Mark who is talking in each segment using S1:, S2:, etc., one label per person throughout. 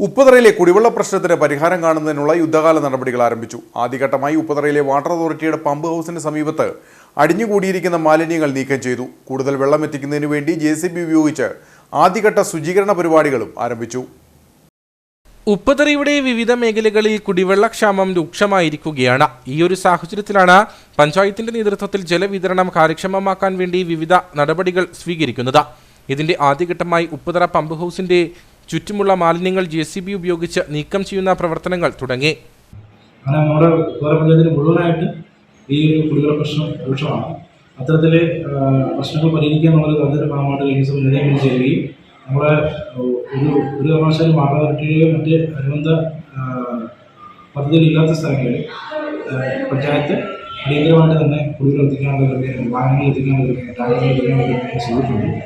S1: ഉപ്പുതറയിലെ കുടിവെള്ള പ്രശ്നത്തിന് പരിഹാരം കാണുന്നതിനുള്ള യുദ്ധകാല നടപടികൾ ആരംഭിച്ചു. ആദ്യഘട്ടമായി ഉപ്പുതറയിലെ വാട്ടർ അതോറിറ്റിയുടെ പമ്പ് ഹൗസിന് സമീപത്ത് അടിഞ്ഞുകൂടിയിരിക്കുന്ന മാലിന്യങ്ങൾ നീക്കം ചെയ്തു. കൂടുതൽ വെള്ളം എത്തിക്കുന്നതിന് വേണ്ടി ജെ സി ബി ഉപയോഗിച്ച് ആദ്യഘട്ട ശുചീകരണ പരിപാടികളും ആരംഭിച്ചു.
S2: ഉപ്പുതറയുടെ വിവിധ മേഖലകളിൽ കുടിവെള്ളക്ഷാമം രൂക്ഷമായിരിക്കുകയാണ്. ഈ ഒരു സാഹചര്യത്തിലാണ് പഞ്ചായത്തിന്റെ നേതൃത്വത്തിൽ ജലവിതരണം കാര്യക്ഷമമാക്കാൻ വേണ്ടി വിവിധ നടപടികൾ സ്വീകരിക്കുന്നത്. ഇതിന്റെ ആദ്യഘട്ടമായി ഉപ്പുതറ പമ്പ് ഹൗസിന്റെ ചുറ്റുമുള്ള മാലിന്യങ്ങൾ ജെ സി ബി ഉപയോഗിച്ച് നീക്കം ചെയ്യുന്ന പ്രവർത്തനങ്ങൾ തുടങ്ങി.
S3: അങ്ങനെ നമ്മുടെ പഞ്ചായത്തിൽ ഈ ഒരു പ്രശ്നം ഭാഗമായിട്ട് ചെയ്യുകയും ഒരു ഒരു കാരണവശാലും വാട്ടർ മറ്റ് അനുബന്ധ പദ്ധതിയിലില്ലാത്ത സ്ഥലങ്ങളിൽ പഞ്ചായത്ത് അടിയന്തരമായിട്ട് തന്നെ കുടിവെള്ളം എത്തിക്കാനുള്ള ക്രമീകരണം വാഹനങ്ങൾ എത്തിക്കാനുള്ള ക്രമീകരണം ടാങ്കുകൾ എത്തിക്കാനുള്ള ക്രമീകരണം ചെയ്തിട്ടുണ്ട്.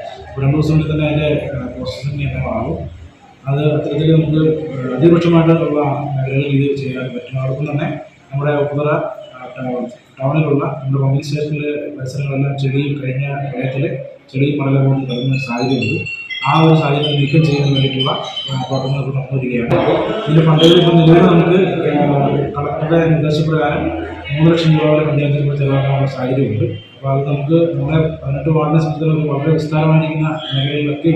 S3: തന്നെ അതിന്റെ പ്രോസസ്സിംഗ് ആകും അത് അത്തരത്തിൽ നമുക്ക് അതിരൂക്ഷമായിട്ടുള്ള മേഖലകളിൽ ഇത് ചെയ്യാൻ പറ്റും. അതോടൊപ്പം തന്നെ നമ്മുടെ ഉപ്പുതറ ടൗണിലുള്ള നമ്മുടെ പമ്പിംഗ് സ്റ്റേഷനിലെ പരിസരങ്ങളെല്ലാം ചെളിയും കഴിഞ്ഞ പ്രളയത്തിൽ ചെളിയും മണലും കൊണ്ട് കിടക്കുന്ന സാഹചര്യമുണ്ട് ആ ഒരു സാഹചര്യം നീക്കം ചെയ്യാൻ വേണ്ടിയിട്ടുള്ള പ്രവർത്തനങ്ങൾ നടന്നുവരികയാണ് ഇതിന്റെ പണ്ടുകളിൽ ഇപ്പോൾ നിലവിൽ നമുക്ക് കളക്ടറുടെ നിർദ്ദേശപ്രകാരം മൂന്ന് ലക്ഷം രൂപ വരെ പഞ്ചായത്തിൽ കൂടെ ചെലവാക്കാനുള്ള സാഹചര്യമുണ്ട്. അപ്പോൾ അത് നമുക്ക് നമ്മുടെ പതിനെട്ട് വാർഡിനെ സംബന്ധിച്ചിടത്തോളം വളരെ വിസ്താരമായിരിക്കുന്ന മേഖലകളിലൊക്കെ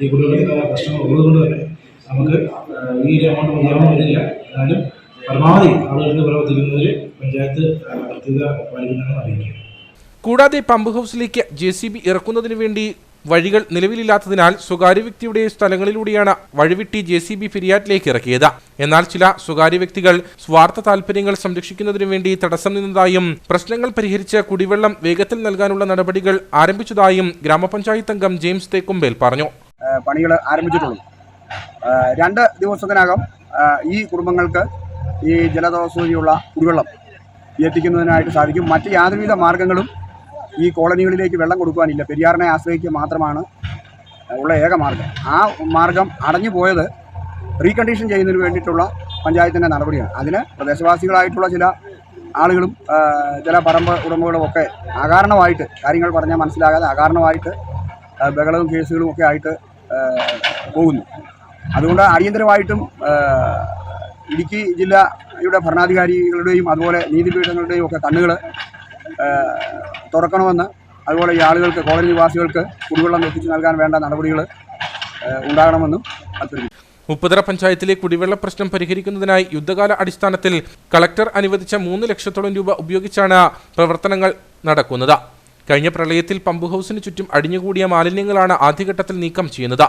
S3: ഈ കുടിവെള്ളത്തിന്റെ പ്രശ്നങ്ങൾ ഉള്ളതുകൊണ്ട് തന്നെ നമുക്ക് ഈ ഒരു എമൗണ്ട് മതിയാവാൻ വരില്ല. എന്നാലും പരമാവധി ആളുകൾക്ക് പ്രവർത്തിക്കുന്നതിൽ പഞ്ചായത്ത് ആ, പാലിക്കുന്നതാണ് പാലിക്കുന്നതെന്ന് അറിയിക്കുക
S2: കൂടാതെ പമ്പ് ഹൗസിലേക്ക് ജെ സി ബി ഇറക്കുന്നതിന് വേണ്ടി വഴികൾ നിലവിലില്ലാത്തതിനാൽ സ്വകാര്യ വ്യക്തിയുടെ സ്ഥലങ്ങളിലൂടെയാണ് വഴിവിട്ടി ജെ സി ബി ഫിരിയാറ്റിലേക്ക് ഇറക്കിയത്. എന്നാൽ ചില സ്വകാര്യ വ്യക്തികൾ സ്വാർത്ഥ താൽപര്യങ്ങൾ സംരക്ഷിക്കുന്നതിനു വേണ്ടി തടസ്സം നിന്നതായും പ്രശ്നങ്ങൾ പരിഹരിച്ച് കുടിവെള്ളം വേഗത്തിൽ നൽകാനുള്ള നടപടികൾ ആരംഭിച്ചതായും ഗ്രാമപഞ്ചായത്ത് അംഗം ജെയിംസ് തേക്കുമ്പേൽ പറഞ്ഞു.
S4: പണികൾ ആരംഭിച്ചിട്ടുള്ളൂ. രണ്ട് ദിവസത്തിനകം ഈ കുടുംബങ്ങൾക്ക് ഈ ജലദോഷൂരിയുള്ള കുടിവെള്ളം എത്തിക്കുന്നതിനായിട്ട് സാധിക്കും. മറ്റ് യാതൊരുവിധ മാർഗങ്ങളും ഈ കോളനികളിലേക്ക് വെള്ളം കൊടുക്കുവാനില്ല. പെരിയാറിനെ ആശ്രയിക്കുക മാത്രമാണ് ഉള്ള ഏക മാർഗം. ആ മാർഗം അടഞ്ഞു പോയത് റീകണ്ടീഷൻ ചെയ്യുന്നതിന് വേണ്ടിയിട്ടുള്ള പഞ്ചായത്തിന്റെ നടപടിയാണ്. അതിന് പ്രദേശവാസികളായിട്ടുള്ള ചില ആളുകളും ചില പറമ്പ് ഉടമകളും ഒക്കെ അകാരണമായിട്ട് കാര്യങ്ങൾ പറഞ്ഞാൽ മനസ്സിലാകാതെ അകാരണമായിട്ട് ബഹളവും കേസുകളും ഒക്കെ ആയിട്ട് പോകുന്നു. അതുകൊണ്ട് അടിയന്തരമായിട്ടും ഇടുക്കി ജില്ലയുടെ ഭരണാധികാരികളുടെയും അതുപോലെ നീതിപീഠങ്ങളുടെയും ഒക്കെ കണ്ണുകൾ തുറക്കണമെന്ന് അതുപോലെ ഈ ആളുകൾക്ക് കോളനി നിവാസികൾക്ക് കുടിവെള്ളം എത്തിച്ചു നൽകാൻ വേണ്ട നടപടികൾ ഉണ്ടാകണമെന്നും അഭ്യർത്ഥിക്കുന്നു.
S2: മുപ്പതര പഞ്ചായത്തിലെ കുടിവെള്ള പ്രശ്നം പരിഹരിക്കുന്നതിനായി യുദ്ധകാല അടിസ്ഥാനത്തിൽ കളക്ടർ അനുവദിച്ച മൂന്ന് ലക്ഷത്തോളം രൂപ ഉപയോഗിച്ചാണ് പ്രവർത്തനങ്ങൾ നടക്കുന്നത്. കഴിഞ്ഞ പ്രളയത്തിൽ പമ്പ് ഹൗസിന് ചുറ്റും അടിഞ്ഞുകൂടിയ മാലിന്യങ്ങളാണ് ആദ്യഘട്ടത്തിൽ നീക്കം ചെയ്യുന്നത്.